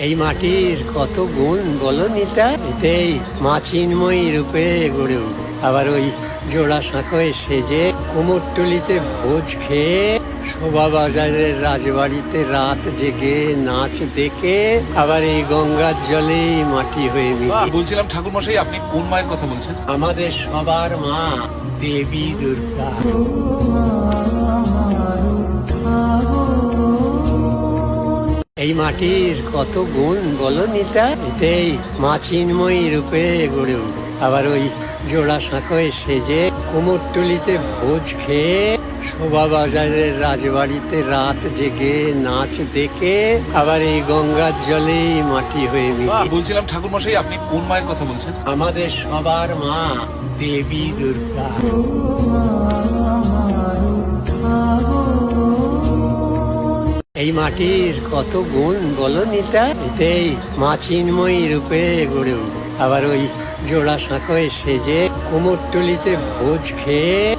এই মাটির কত গুণ বলো নিতা এতেই মা চিন্ময়ী রূপে গড়ে উঠবে আবার ওই জোড়া সাঁকোয় সেজে কুমোরটুলিতে ভোজ খেয়ে শোভা বাজারের রাজবাড়িতে রাত জেগে নাচ দেখে আবার এই গঙ্গার জলেই মাটি হয়ে মিশে। বলছিলাম ঠাকুর মশাই আপনি কোন মায়ের কথা বলছেন? আমাদের সবার মা দেবী দুর্গা। এই মাটির কত গুণ বলো নিতা এতেই মা চিন্ময়ী রূপে গড়ে উঠবে আবার ওই জোড়া সাঁকোয় সেজে কুমোরটুলিতে ভোজ খেয়ে শোভা বাজারের রাজবাড়িতে রাত জেগে নাচ দেখে আবার এই গঙ্গার জলেই মাটি হয়ে মিশে। বলছিলাম ঠাকুর মশাই আপনি কোন মায়ের কথা বলছেন? আমাদের সবার মা দেবী দুর্গা। মাটির কত গুণ বলো নিতা? এতেই মা রূপে গড়ে উঠে। আবার ওই জোড়া সাঁকোয় সেজে কুমোরটুলিতে ভোজ খেয়ে